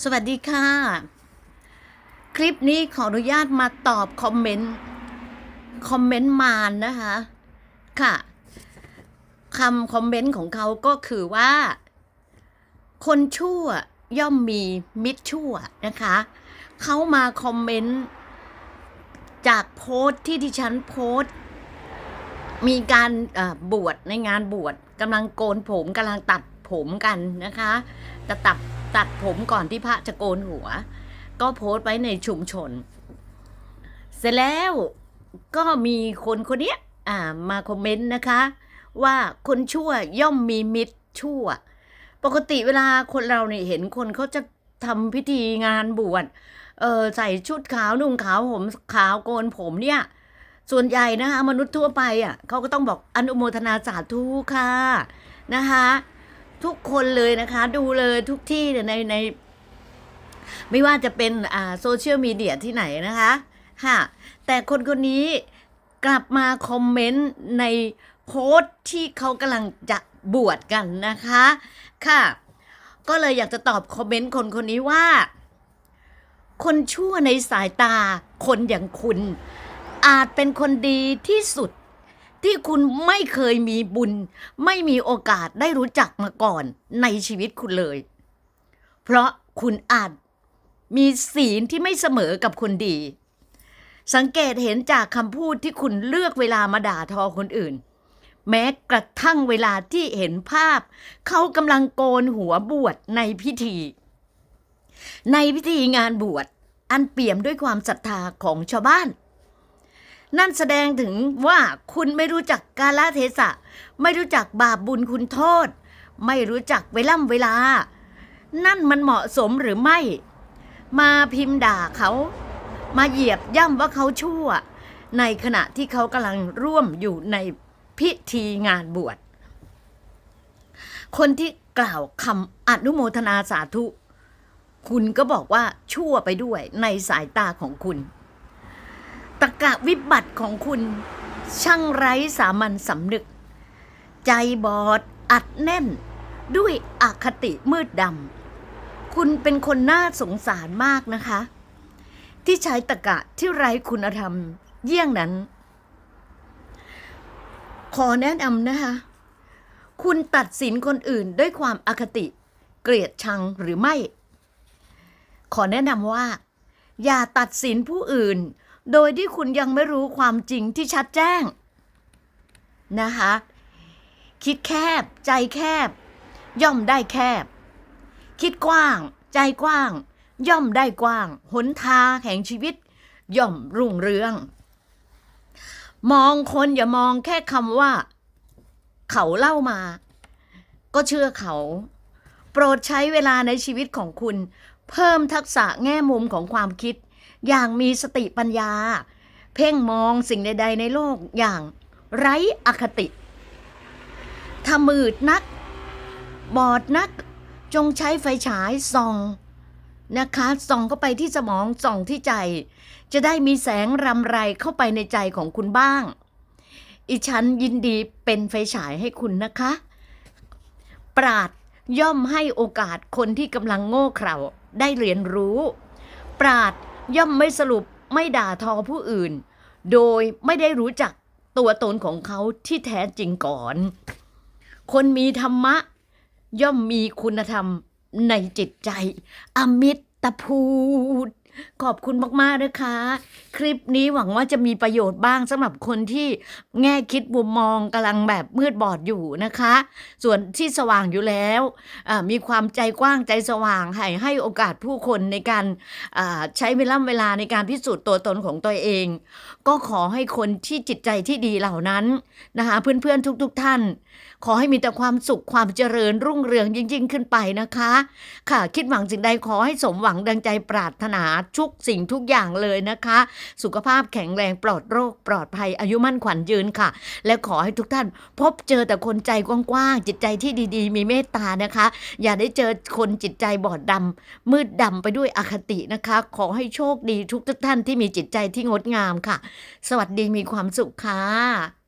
สวัสดีค่ะ คลิปนี้ขออนุญาตมาตอบคอมเมนต์ คอมเมนต์มานนะคะ ค่ะคำคอมเมนต์ของเขาก็คือว่า คนชั่วย่อมมีมิตรชั่วนะคะ เขามาคอมเมนต์ จากโพสต์ที่ดิฉันโพสต์ มีการบวชในงานบวชกำลังโกนผมกำลังตัด ผมกันนะคะจะตัดตัดผมก่อนที่พระจะโกนหัว ก็โพสต์ไว้ในชุมชน เสร็จแล้วก็มีคนคนนี้อ่ามาคอมเมนต์นะคะ ว่าคนชั่วย่อมมีมิตรชั่ว ปกติเวลาคนเราเนี่ยเห็นคนเขาจะทำพิธีงานบวชเออใส่ชุดขาวนุ่งขาวผมขาวโกนผมเนี่ย ส่วนใหญ่นะคะมนุษย์ทั่วไปอะเขาก็ต้องบอกอนุโมทนาสาธุค่ะนะคะ ทุกคนเลยนะคะ ดูเลยทุกที่ในใน ไม่ว่าจะเป็นอ่าโซเชียลมีเดียที่ไหนนะคะค่ะแต่คนคนนี้กลับมาคอมเมนต์ในโพสต์ที่เขากำลังจะบวชกันนะคะค่ะ ก็เลยอยากจะตอบคอมเมนต์คนคนนี้ว่า คนชั่วในสายตาคนอย่างคุณ อาจเป็นคนดีที่สุด ที่คุณไม่เคยมีบุญ ไม่มีโอกาสได้รู้จักมาก่อนในชีวิตคุณเลย เพราะคุณอาจมีศีลที่ไม่เสมอกับคนดี สังเกตเห็นจากคำพูดที่คุณเลือกเวลามาด่าทอคนอื่น แม้กระทั่งเวลาที่เห็นภาพ เขากำลังโกนหัวบวชในพิธี ในพิธีงานบวชอันเปี่ยมด้วยความศรัทธาของชาวบ้าน นั่นแสดงถึงว่าคุณไม่รู้จักกาลเทศะ ไม่รู้จักบาปบุญคุณโทษ ไม่รู้จักเวล่ำเวลา นั่นมันเหมาะสมหรือไม่ มาพิมพ์ด่าเขา มาเหยียบย่ำว่าเขาชั่ว ในขณะที่เขากำลังร่วมอยู่ในพิธีงานบวช คนที่กล่าวคำอนุโมทนาสาธุ คุณก็บอกว่าชั่วไปด้วยในสายตาของคุณ ตะกะวิบัติของคุณ ช่างไร้สามัญสำนึก ใจบอดอัดแน่น ด้วยอคติมืดดำคุณเป็นคนน่าสงสารมากนะคะ ที่ใช้ตะกะที่ไร้คุณธรรม เยี่ยงนั้น ขอแนะนำนะคะ คุณตัดสินคนอื่นด้วยความอคติ เกลียดชังหรือไม่ ขอแนะนำว่า อย่าตัดสินผู้อื่น โดยที่คุณยังไม่รู้ความจริงที่ชัดแจ้งนะคะ คิดแคบ ใจแคบ ย่อมได้แคบ คิดกว้าง ใจกว้าง ย่อมได้กว้าง หนทางแห่งชีวิต ย่อมรุ่งเรือง มองคนอย่ามองแค่คำว่า เขาเล่ามา ก็เชื่อเขา โปรดใช้เวลาในชีวิตของคุณ เพิ่มทักษะแง่มุมของความคิด อย่างมีสติปัญญา เพ่งมองสิ่งใด ๆ ในโลกอย่างไร้อคติถ้ามืดนัก บอดนัก จงใช้ไฟฉายส่องนะคะส่องเข้าไปที่สมองส่องที่ใจ จะได้มีแสงรำไรเข้าไปในใจของคุณบ้าง อีฉันยินดีเป็นไฟฉายให้คุณนะคะ ปราดย่อมให้โอกาสคนที่กำลังโง่เขลาได้เรียนรู้ ปราด ย่อมไม่สรุปไม่ด่าทอผู้อื่น โดยไม่ได้รู้จักตัวตนของเขาที่แท้จริงก่อน คนมีธรรมะ ย่อมมีคุณธรรมในจิตใจ อมิตรพูด ขอบคุณมากๆนะคะ คลิปนี้หวังว่าจะมีประโยชน์บ้างสำหรับคนที่แง่คิดมุมมองกำลังแบบมืดบอดอยู่นะคะ ส่วนที่สว่างอยู่แล้วมีความใจกว้างใจสว่างให้ให้โอกาสผู้คนในการใช้เวลาเวลาในการพิสูจน์ตัวตนของตัวเอง ก็ขอให้คนที่จิตใจที่ดีเหล่านั้นนะคะเพื่อนๆทุกๆทท่าน ขอให้มีแต่ความสุขความเจริญรุ่งเรืองยิ่งๆ ขึ้นไปนะคะ ค่ะคิดหวังสิ่งใดขอให้สมหวังดังใจปรารถนาทุกสิ่งทุกอย่างเลยนะคะ สุขภาพแข็งแรงปลอดโรคปลอดภัยอายุมั่นขวัญยืนค่ะ และขอให้ทุกท่าน พบเจอแต่คนใจกว้างๆจิตใจที่ดีๆ มีเมตตานะคะ อย่าได้เจอคนจิตใจบอดดำมืดดำไปด้วยอคตินะคะ ขอให้โชคดีทุกท่านที่มีจิตใจที่งดงามค่ะ สวัสดีมีความสุขค่ะ